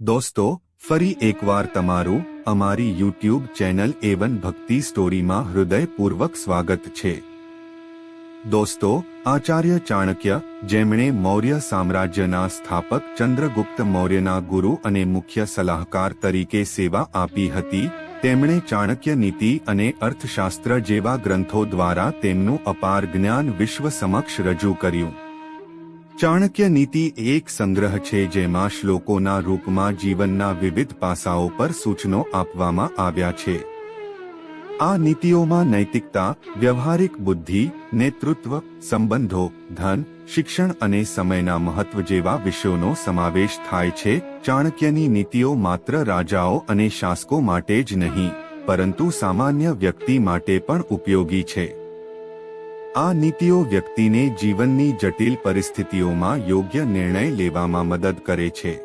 દોસ્તો, ફરી એકવાર તમારું, અમારી યુટ્યુબ ચેનલ એવન ભક્તિ સ્ટોરીમાં હૃદયપૂર્વક સ્વાગત છે. દોસ્તો, આચાર્ય ચાણક્ય, જેમણે મૌર્ય સામ્રાજ્યના સ્થાપક ચંદ્રગુપ્ત મૌર્યના ગુરુ અને મુખ્ય સલાહકાર તરીકે સેવા આપી હતી, તેમણે ચાણક્ય નીતિ અને અર્થશાસ્ત્ર જેવા ગ્રંથો દ્વારા તેમનું અપાર જ્ઞાન વિશ્વ સમક્ષ રજૂ કર્યું. ચાણક્ય નીતિ એક સંગ્રહ છે જેમાં શ્લોકોના રૂપમાં જીવનના વિવિધ પાસાઓ પર સૂચનો આપવામાં આવ્યા છે. આ નીતિઓમાં નૈતિકતા, વ્યવહારિક બુદ્ધિ, નેતૃત્વ, સંબંધો, ધન, શિક્ષણ અને સમયના મહત્વ જેવા વિષયોનો સમાવેશ થાય છે. ચાણક્યની નીતિઓ માત્ર રાજાઓ અને શાસકો માટે જ નહીં, પરંતુ સામાન્ય વ્યક્તિ માટે પણ ઉપયોગી છે. આ નીતિઓ વ્યક્તિને જીવનની જટિલ પરિસ્થિતિઓમાં યોગ્ય નિર્ણય લેવામાં મદદ કરે છે.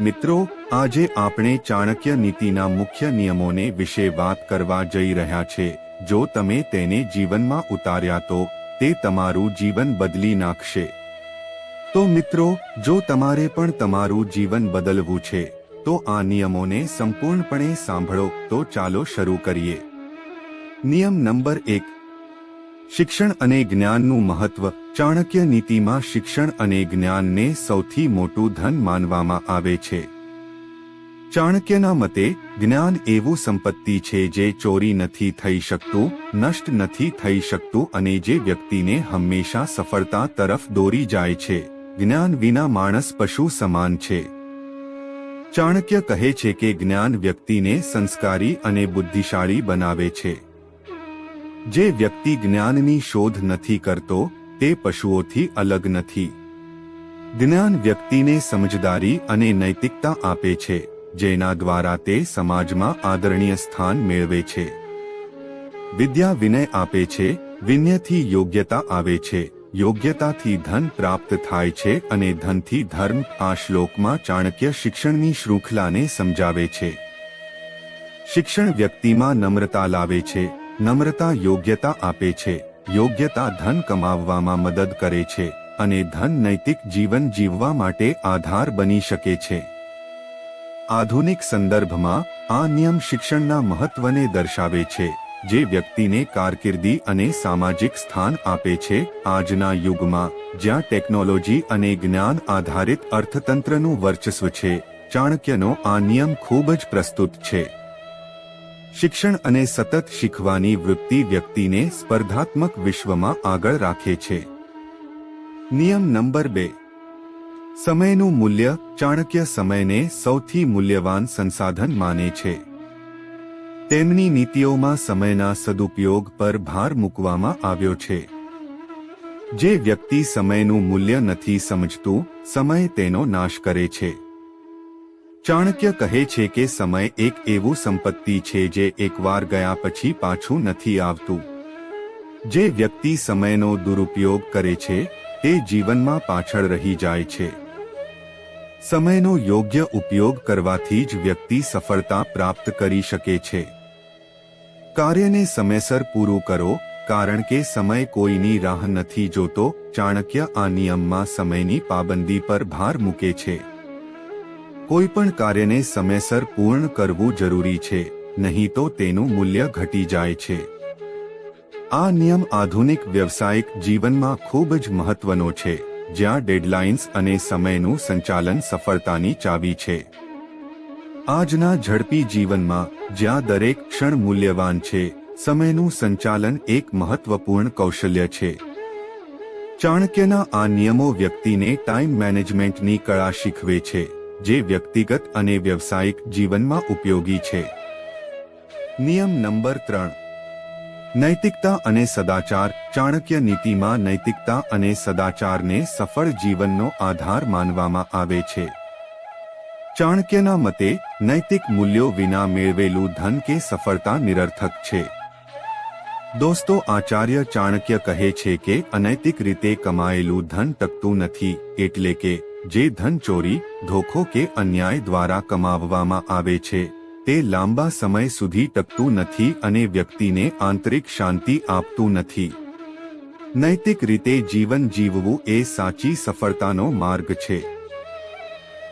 મિત્રો, આજે આપણે ચાણક્ય નીતિના મુખ્ય નિયમોને વિશે વાત કરવા જઈ રહ્યા છે. જો તમે તેને જીવનમાં ઉતાર્યા તો, તે તમારું જીવન બદલી નાખશે. તો મિત્રો, જો તમારે પણ તમારું જીવન બદલવું છે, તો આ નિયમોને સંપૂર્ણપણે સાંભળો, તો ચાલો શરૂ કરીએ. નિયમ નંબર એક શિક્ષણ અને જ્ઞાનનું મહત્વ ચાણક્ય નીતિમાં શિક્ષણ અને જ્ઞાનને સૌથી મોટું ધન માનવામાં આવે છે. ચાણક્યના મતે, જ્ઞાન એવું સંપત્તિ છે જે ચોરી નથી થઈ શકતું, નષ્ટ નથી થઈ શકતું અને જે વ્યક્તિને હંમેશા સફળતા તરફ દોરી જાય છે. જ્ઞાન વિના માણસ પશુ સમાન છે. ચાણક્ય કહે છે કે જ્ઞાન વ્યક્તિને સંસ્કારી અને બુદ્ધિશાળી બનાવે છે. જે વ્યક્તિ જ્ઞાનની શોધ નથી કરતો, તે પશુઓથી અલગ નથી. જ્ઞાન વ્યક્તિને સમજદારી અને નૈતિકતા આપે છે, જેના દ્વારા તે સમાજમાં આદરણીય સ્થાન મેળવે છે. વિદ્યા વિનય આપે છે, વિનયથી યોગ્યતા આવે છે, યોગ્યતાથી ધન પ્રાપ્ત થાય છે અને ધનથી ધર્મ આ શ્લોકમાં ચાણક્ય શિક્ષણની શૃંખલાને સમજાવે છે. શિક્ષણ વ્યક્તિમાં નમ્રતા લાવે છે નમ્રતા યોગ્યતા આપે છે. યોગ્યતા ધન કમાવવામાં મદદ કરે છે અને ધન નૈતિક જીવન જીવવા માટે આધાર બની શકે છે. આધુનિક સંદર્ભમાં આ નિયમ શિક્ષણના મહત્વને દર્શાવે છે. જે વ્યક્તિને કારકિર્દી અને સામાજિક સ્થાન આપે છે. આજના યુગમાં, જ્યાં ટેકનોલોજી અને જ્ઞાન આધારિત અર્થતંત્રનું વર્ચસ્વ છે, ચાણક્યનો આ નિયમ ખૂબ જ પ્રસ્તુત છે. શિક્ષણ અને સતત શીખવાની વૃત્તિ વ્યક્તિને સ્પર્ધાત્મક વિશ્વમાં આગળ રાખે છે. નિયમ નંબર બે. સમયનું મૂલ્ય ચાણક્ય સમયને સૌથી મૂલ્યવાન સંસાધન માને છે. તેમની નીતિઓમાં સમયના સદુપયોગ પર ભાર મૂકવામાં આવ્યો છે. જે વ્યક્તિ સમયનું મૂલ્ય નથી સમજતું, સમય તેનો નાશ કરે છે. ચાણક્ય કહે છે કે સમય એક એવું સંપત્તિ છે જે એકવાર ગયા પછી પાછું નથી આવતું. જે વ્યક્તિ સમયનો દુરુપયોગ કરે છે, તે જીવનમાં પાછળ રહી જાય છે. સમયનો યોગ્ય ઉપયોગ કરવાથી જ વ્યક્તિ સફળતા પ્રાપ્ત કરી શકે છે. કાર્યને સમયસર પૂરું કરો, કારણ કે સમય કોઈની રાહ નથી જોતો, ચાણક્ય આ નિયમમાં સમયની પાબંદી પર ભાર મૂકે છે. કોઈ પણ કાર્યને સમયસર પૂર્ણ કરવું જરૂરી છે, નહીં તો તેનું મૂલ્ય ઘટી જાય છે. આ નિયમ આધુનિક વ્યવસાયિક જીવનમાં ખૂબ જ મહત્વનો છે, જ્યાં ડેડલાઇન્સ અને સમયનું સંચાલન સફળતાની ચાવી છે. આજના ઝડપી જીવનમાં, જ્યાં દરેક ક્ષણ મૂલ્યવાન છે, સમયનું સંચાલન એક મહત્વપૂર્ણ કૌશલ્ય છે. ચાણક્યના આ નિયમો વ્યક્તિને ટાઈમ મેનેજમેન્ટની કળા શીખવે છે. જે વ્યક્તિગત અને વ્યવસાયિક જીવનમાં ઉપયોગી છે. નિયમ નંબર ત્રણ. નૈતિકતા અને સદાચાર ચાણક્ય નીતિમાં નૈતિકતા અને સદાચારને સફળ જીવનનો આધાર માનવામાં આવે છે. ચાણક્યના મતે, નૈતિક મૂલ્યો વિના મેળવેલું ધન કે સફળતા નિરર્થક છે. દોસ્તો, આચાર્ય ચાણક્ય કહે છે કે, અનૈતિક રીતે કમાયેલું ધન ટકતું નથી, એટલે કે જે ધન ચોરી, ધોખો કે અન્યાય દ્વારા કમાવવામાં આવે છે, તે લાંબા સમય સુધી ટકતું નથી અને વ્યક્તિને આંતરિક શાંતિ આપતું નથી. નૈતિક રીતે જીવન જીવવું એ સાચી સફળતાનો માર્ગ છે.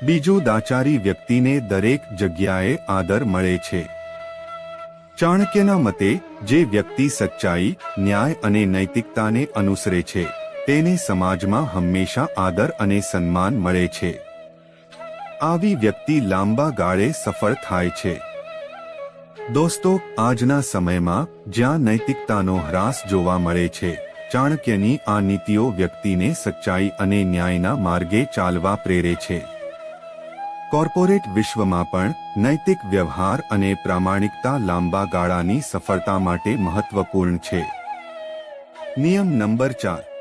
બીજું દાચારી વ્યક્તિને દરેક જગ્યાએ આદર મળે છે. ચાણક્યના મતે, જે વ્યક્તિ સચ્ચાઈ, ન્યાય અને નૈતિકતાને અનુસરે છે તેને સમાજમાં હંમેશા આદર અને સન્માન મળે છે. આવી વ્યક્તિ લાંબા ગાળે સફળ થાય છે. દોસ્તો, આજના સમયમાં જ્યાં નૈતિકતાનો હ્રાસ જોવા મળે છે, ચાણક્યની આ નીતિઓ વ્યક્તિને સચ્ચાઈ અને ન્યાયના માર્ગે ચાલવા પ્રેરે છે. કોર્પોરેટ વિશ્વમાં પણ નૈતિક વ્યવહાર અને પ્રામાણિકતા લાંબા ગાળાની સફળતા માટે મહત્વપૂર્ણ છે. નિયમ નંબર ચાર.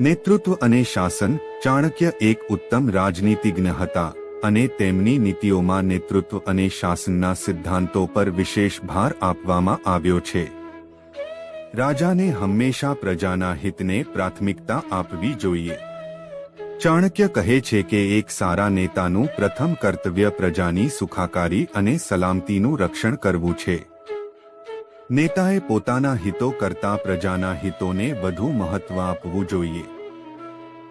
નેતૃત્વ અને શાસન ચાણક્ય એક ઉત્તમ રાજનીતિજ્ઞ હતા અને તેમની નીતિઓમાં નેતૃત્વ અને શાસનના સિદ્ધાંતો પર વિશેષ ભાર આપવામાં આવ્યો છે. રાજાને હંમેશા પ્રજાના હિતને પ્રાથમિકતા આપવી જોઈએ. ચાણક્ય કહે છે કે એક સારા નેતાનું પ્રથમ કર્તવ્ય પ્રજાની સુખાકારી અને સલામતીનું રક્ષણ કરવું છે. નેતાએ પોતાના હિતો કરતા પ્રજાના હિતોને વધુ મહત્વ આપવું જોઈએ.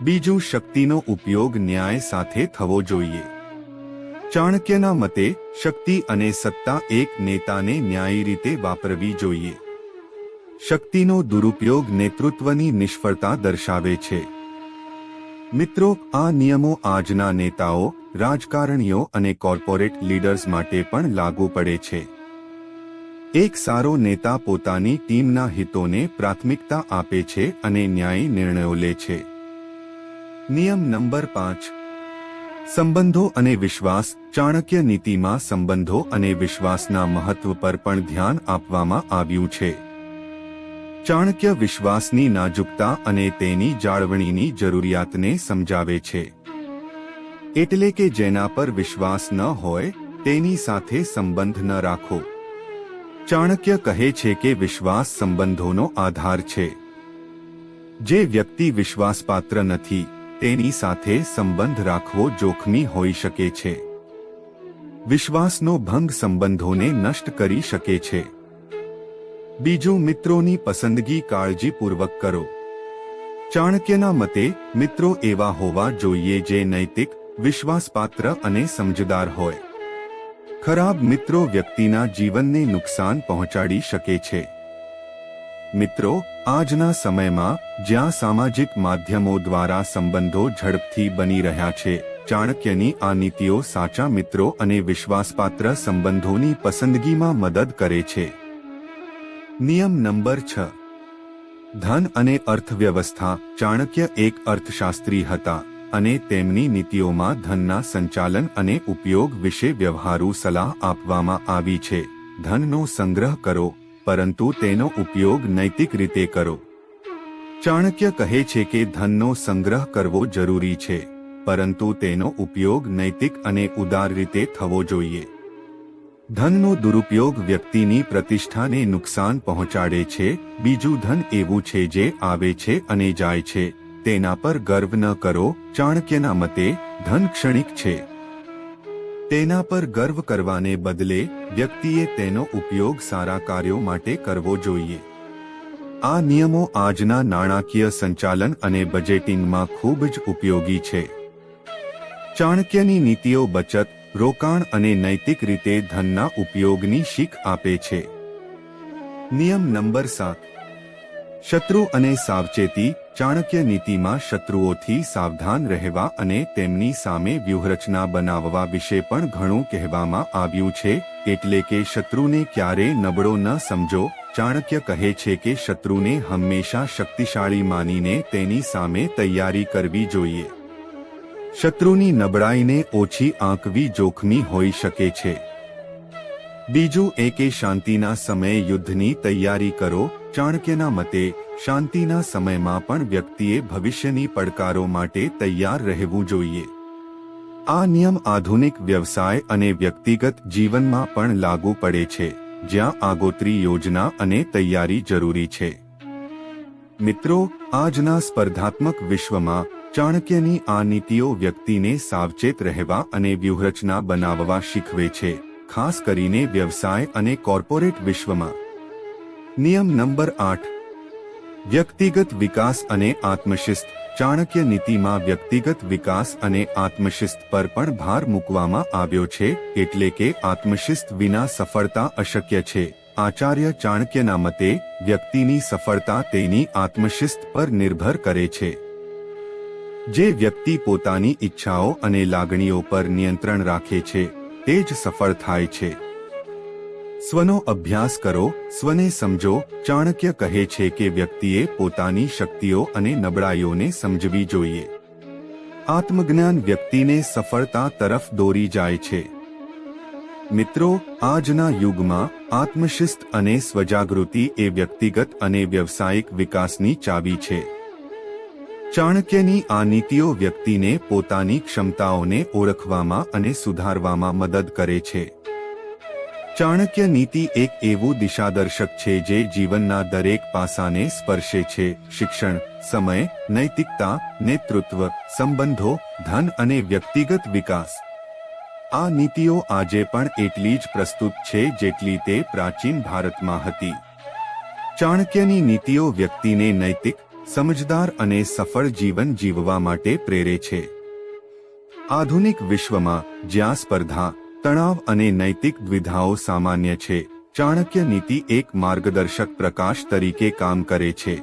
બીજું, શક્તિનો ઉપયોગ ન્યાય સાથે થવો જોઈએ. ચાણક્યના મતે, શક્તિ અને સત્તા એક નેતાને ન્યાયી રીતે વાપરવી જોઈએ. શક્તિનો દુરુપયોગ નેતૃત્વની નિષ્ફળતા દર્શાવે છે. મિત્રો, આ નિયમો આજના નેતાઓ, રાજકારણીઓ અને કોર્પોરેટ લીડર્સ માટે પણ લાગુ પડે છે. એક સારો નેતા પોતાની ટીમના હિતોને પ્રાથમિકતા આપે છે અને ન્યાયી નિર્ણયો લે છે. નિયમ નંબર પાંચ. સંબંધો અને વિશ્વાસ ચાણક્ય નીતિમાં સંબંધો અને વિશ્વાસના મહત્વ પર પણ ધ્યાન આપવામાં આવ્યું છે. ચાણક્ય વિશ્વાસની નાજુકતા અને તેની જાળવણીની જરૂરિયાતને સમજાવે છે. એટલે કે જેના પર વિશ્વાસ ન હોય, તેની સાથે સંબંધ ન રાખો. ચાણક્ય કહે છે કે વિશ્વાસ સંબંધોનો આધાર છે. જે વ્યક્તિ વિશ્વાસપાત્ર નથી, તેની સાથે સંબંધ રાખવો જોખમી હોઈ શકે છે. વિશ્વાસનો ભંગ સંબંધોને નષ્ટ કરી શકે છે. બીજું, મિત્રોની પસંદગી કાળજીપૂર્વક કરો. ચાણક્યના મતે, મિત્રો એવા હોવા જોઈએ જે નૈતિક, વિશ્વાસપાત્ર અને સમજદાર હોય. ખરાબ મિત્રો વ્યક્તિના જીવનને નુકસાન પહોંચાડી શકે છે. મિત્રો, આજના સમયમાં જ્યાં સામાજિક માધ્યમો દ્વારા સંબંધો ઝડપથી બની રહ્યા છે, ચાણક્યની આ નીતિઓ સાચા મિત્રો અને વિશ્વાસપાત્ર સંબંધોની પસંદગીમાં મદદ કરે છે. નિયમ નંબર છ. ધન અને અર્થવ્યવસ્થા. ચાણક્ય એક અર્થશાસ્ત્રી હતા. અને તેમની નીતિઓમાં ધનના સંચાલન અને ઉપયોગ વિશે વ્યવહારુ સલાહ આપવામાં આવી છે. ધનનો સંગ્રહ કરો, પરંતુ તેનો ઉપયોગ નૈતિક રીતે કરો. ચાણક્ય કહે છે કે ધનનો સંગ્રહ કરવો જરૂરી છે, પરંતુ તેનો ઉપયોગ નૈતિક અને ઉદાર રીતે થવો જોઈએ. ધનનો દુરુપયોગ વ્યક્તિની પ્રતિષ્ઠાને નુકસાન પહોંચાડે છે, બીજું ધન એવું છે જે આવે છે અને જાય છે. તેના પર ગર્વ ન કરો, ચાણક્યના મતે ધન ક્ષણિક છે. તેના પર ગર્વ કરવાને બદલે વ્યક્તિએ તેનો ઉપયોગ સારા કાર્યો માટે કરવો જોઈએ. આ નિયમો આજના નાણાકીય સંચાલન અને બજેટિંગમાં ખૂબ જ ઉપયોગી છે. ચાણક્યની નીતિઓ બચત, રોકાણ અને નૈતિક રીતે ધનના ઉપયોગની શીખ આપે છે. નિયમ નંબર સાત. શત્રુ અને સાવચેતી ચાણક્ય નીતિમાં શત્રુઓથી સાવધાન રહેવા અને તેમની સામે વ્યૂહરચના બનાવવા વિશે પણ ઘણું કહેવામાં આવ્યું છે, એટલે કે શત્રુને ક્યારે નબળો ન સમજો, ચાણક્ય કહે છે કે શત્રુને હંમેશા શક્તિશાળી માનીને તેની સામે તૈયારી કરવી જોઈએ. શત્રુની નબળાઈને ઓછી આંકવી જોખમી હોઈ શકે છે. બીજું એ કે શાંતિના સમયે યુદ્ધની તૈયારી કરો, ચાણક્યના મતે શાંતિના સમયમાં પણ વ્યક્તિએ ભવિષ્યની પડકારો માટે તૈયાર રહેવું જોઈએ. આ નિયમ આધુનિક વ્યવસાય અને વ્યક્તિગત જીવનમાં પણ લાગુ પડે છે, જ્યાં આગોતરી યોજના અને તૈયારી જરૂરી છે. મિત્રો, આજના સ્પર્ધાત્મક વિશ્વમાં ચાણક્યની આ નીતિઓ વ્યક્તિને સાવચેત રહેવા અને વ્યૂહરચના બનાવવા શીખવે છે, ખાસ કરીને વ્યવસાય અને કોર્પોરેટ વિશ્વમાં. નિયમ નંબર આઠ વ્યક્તિગત વિકાસ અને આત્મશિસ્ત. ચાણક્ય નીતિમાં વ્યક્તિગત વિકાસ અને આત્મશિસ્ત પર પણ ભાર મૂકવામાં આવ્યો છે, એટલે કે આત્મશિસ્ત વિના સફળતા અશક્ય છે. આચાર્ય ચાણક્યના મતે, વ્યક્તિની સફળતા તેની આત્મશિસ્ત પર નિર્ભર કરે છે. જે વ્યક્તિ પોતાની ઈચ્છાઓ અને લાગણીઓ પર નિયંત્રણ રાખે છે, તે જ સફળ થાય છે. સ્વનો અભ્યાસ કરો, સ્વને સમજો, ચાણક્ય કહે છે કે વ્યક્તિએ પોતાની શક્તિઓ અને નબળાઈઓને સમજવી જોઈએ. આત્મજ્ઞાન વ્યક્તિને સફળતા તરફ દોરી જાય છે. મિત્રો, આજના યુગમાં આત્મશિસ્ત અને સ્વજાગૃતિ એ વ્યક્તિગત અને વ્યવસાયિક વિકાસની ચાવી છે. ચાણક્યની આ નીતિઓ વ્યક્તિને પોતાની ક્ષમતાઓને ઓળખવામાં અને સુધારવામાં મદદ કરે છે. ચાણક્ય નીતિ એક એવું દિશાદર્શક છે જે જીવનના દરેક પાસાને સ્પર્શે છે. શિક્ષણ, સમય, નૈતિકતા, નેતૃત્વ, સંબંધો, ધન અને વ્યક્તિગત વિકાસ. આ નીતિઓ આજે પણ એટલી જ પ્રસ્તુત છે જેટલી તે પ્રાચીન ભારતમાં હતી. ચાણક્યની નીતિઓ વ્યક્તિને નૈતિક, સમજદાર અને સફળ જીવન જીવવા માટે પ્રેરે છે. આધુનિક વિશ્વમાં જ્યાં સ્પર્ધા તણાવ અને નૈતિક દ્વિધાઓ સામાન્ય છે. ચાણક્ય નીતિ એક માર્ગદર્શક પ્રકાશ તરીકે કામ કરે છે.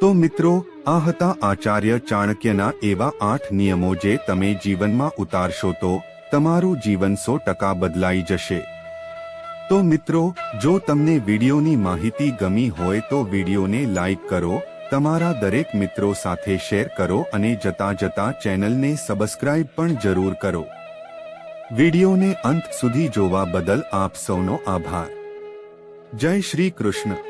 તો મિત્રો, આ હતા આચાર્ય ચાણક્યના એવા આઠ નિયમો જે તમે જીવનમાં ઉતારશો તો તમારું જીવન સો ટકા બદલાઈ જશે. તો મિત્રો, જો તમને વિડીયોની માહિતી ગમી હોય તો વિડીયોને લાઈક કરો, તમારા દરેક મિત્રો સાથે શેર કરો અને જતા જતા ચેનલને સબસ્ક્રાઇબ પણ જરૂર કરો. વિડીયોને અંત સુધી જોવા બદલ આપ સૌનો આભાર. જય શ્રી કૃષ્ણ.